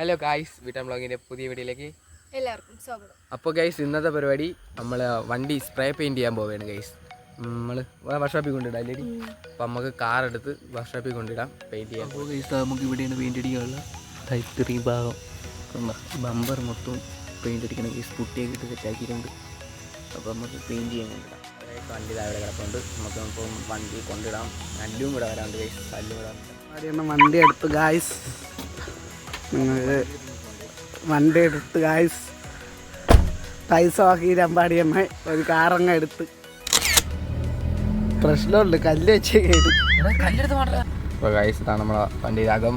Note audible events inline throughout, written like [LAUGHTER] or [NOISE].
Hello guys വീട്ടം ബ്ലോഗിന്റെ പുതിയ വീഡിയോയിലേക്ക് എല്ലാവർക്കും സ്വാഗതം. അപ്പോൾ ഗൈസ് ഇന്നത്തെ പരിപാടി നമ്മൾ വണ്ടി സ്പ്രേ പെയിന്റ് ചെയ്യാൻ പോവുകയാണ് ഗൈസ് നമ്മൾ വർക്ക്ഷോപ്പിൽ കൊണ്ടിടാം അല്ലെങ്കിൽ അപ്പം നമുക്ക് കാർ എടുത്ത് വർക്ക്ഷോപ്പിൽ കൊണ്ടിടാം പെയിന്റ് ചെയ്യാൻ. അപ്പോൾ ഗൈസ് നമുക്ക് ഇവിടെയാണ് പെയിന്റ് അടിക്കാനുള്ള ത്രീ ഭാഗം. ബമ്പർ മൊത്തം പെയിന്റ് അടിക്കണം ഗൈസ് കുട്ടിയൊക്കെ ഇട്ട് സെറ്റാക്കിയിട്ടുണ്ട് അപ്പോൾ നമുക്ക് പെയിന്റ് ചെയ്യാൻ കൊണ്ടിടാം വണ്ടി താഴെ കിടപ്പുണ്ട്. നമുക്ക് ഇപ്പം വണ്ടി കൊണ്ടിടാം. നല്ലും ഇവിടെ വരാണ്ട് ഗൈസ് നല്ലും ഇവിടെ. വണ്ടി എടുത്ത് ഗായ്സ് നിങ്ങൾക്ക് വണ്ടി എടുത്ത് ഗായ്സ് പൈസ ആക്കി രമ്പാടി അമ്മ ഒരു കാറങ്ങ എടുത്ത്. പ്രശ്നമുണ്ട് കല്ല് വെച്ച് കഴിഞ്ഞു അപ്പോൾ ഗൈസ് ഇതാണ് നമ്മളെ വണ്ടിയുടെ അകം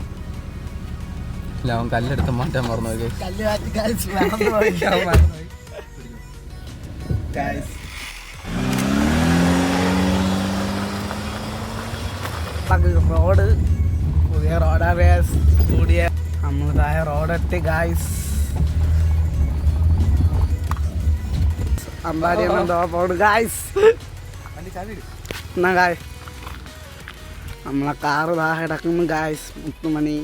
ഇല്ല അവൻ കല്ലെടുത്ത് മാറ്റാൻ മറന്നു റോഡ് [LAUGHS] റോഡെത്തി ഗായ്സ് അമ്പാടി എന്തോ പോണ് ഗായ്സ് എന്നാ ഗായ് നമ്മളെ കാറ് ദാ കിടക്കുന്നു ഗായ്സ് മുത്തുമണി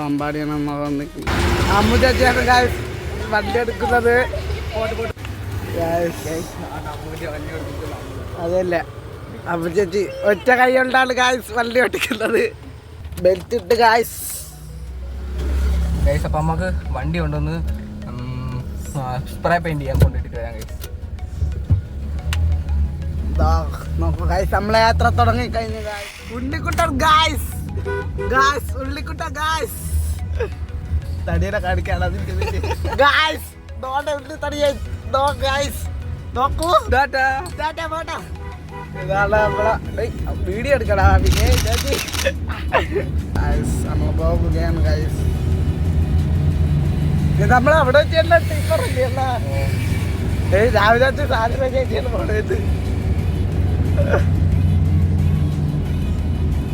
അമ്പാടിയാണ് നമ്മ വന്നിരിക്കുന്നത് അമ്മു ചേച്ചിയാണ് ഗായ്സ് വണ്ടി എടുക്കുന്നത്. Guys. അതല്ല. അപ്പൊ ചേച്ചി ഒറ്റ കൈ കൊണ്ടാണ് ഗായ്സ് വണ്ടി ഓടിക്കുന്നത്. ബെൽറ്റ് ഇട്ട് ഗായ്സ് ഗൈസ് അപ്പം നമുക്ക് വണ്ടി കൊണ്ടുവന്ന് സ്പ്രേ പെയിന്റ് ചെയ്യാൻ കൊണ്ടിട്ട് വരാം ഗൈസ് നോക്കൂ ഗായ്സ് നമ്മളെ യാത്ര തുടങ്ങി കഴിഞ്ഞു ഗായ്സ് ഉണ്ണിക്കുട്ടൻ ഗായ്സ് ഗായ്സ് ഉള്ളിക്കുട്ട ഗായ്സ് തടിയുടെ കാണിക്കാണ് ഗായ്സ് നോട്ടെ ഉള്ളി നോ ഗായ്സ് നോക്കൂ. വീഡിയോ എടുക്കടാ പിന്നെ പോകുകയാണ് ഗൈസ് നമ്മൾ അവിടെ വെച്ചല്ല ടീച്ചർ ഇല്ല ഏയ് രാവിലെ സാധനം ചേച്ചിയാണ് പോണത്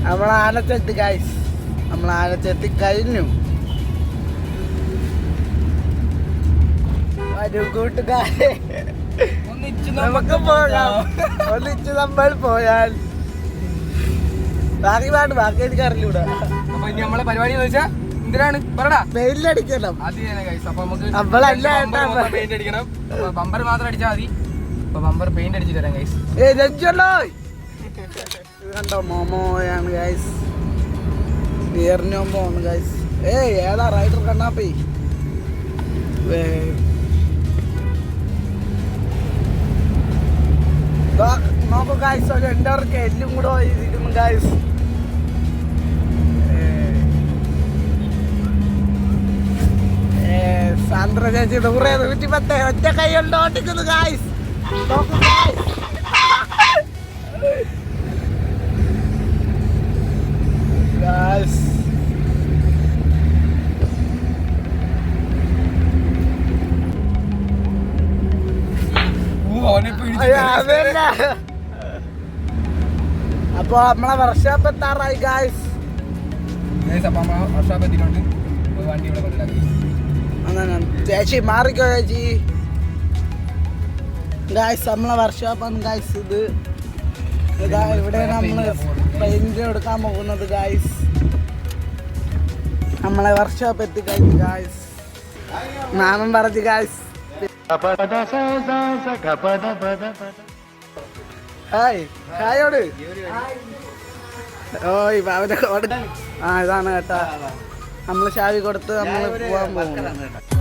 നമ്മൾ ആനത്തെത്തി ഗായ്സ് നമ്മൾ ആനത്തെത്തി കഴിഞ്ഞു. വരൂ കൂട്ടുകാരെ. നമുക്ക് പോകാം. ഒന്നിച്ച് നമ്മൾ പോയാൽ. ബാക്കി പാട്ട് ബാക്കി എനിക്ക് അറിഞ്ഞൂടാ. അപ്പൊ ഇനി നമ്മളെ പരിപാടി എന്ന് വെച്ചാൽ എന്തിനാണ്? പറടാ. അത് തന്നെ ഗൈസ് അപ്പൊ നമുക്ക്. പെയിന്റ് അടിക്കണം ബമ്പർ മാത്രം അടിച്ചാൽ മതി. അപ്പൊ ബമ്പർ പെയിന്റ് അടിച്ചു തരാം ഗൈസ് ഏ കണ്ടോ? മോമോയാണ് ഗൈസ് ആണ് ഗൈസ് ഏ ഏതാ? റൈഡർ കണ്ണാപ്പി. നോക്കൂ ഗായ്സ് ഒരു എന്റെ അവർക്ക് എല്ലും കൂടെ ഇരിക്കുന്നു ഗായ്സ് സാന്ദ്ര ചേച്ചി നൂറ് നൂറ്റി പത്ത് ഒറ്റ കൈ കൊണ്ട് ഗായ്സ് നോക്കൂ ഗൈസ് അപ്പൊ നമ്മളെ വർഷാപ്പ് എത്താറായി ഗായ്സ് ചേച്ചി മാറിക്കോ ചേച്ചി. ഗായ്സ് നമ്മളെ വർക്ക്ഷോപ്പാണ് ഗായ്സ് ഇത്. ഇതാ ഇവിടെ നമ്മൾ പെയിന്റ് എടുക്കാൻ പോകുന്നത് ഗായ്സ് നമ്മളെ വർഷോപ്പ് എത്തി കഴിഞ്ഞു ഗായ്സ് നാമം പറഞ്ഞു ഗായ്സ് ഹായ്. ഹായോട്. ഓയ് കോട് ആ ഇതാണ് കേട്ടാ. നമ്മൾ ചാവി കൊടുത്ത് നമ്മൾ പോവാൻ പോകുന്നു.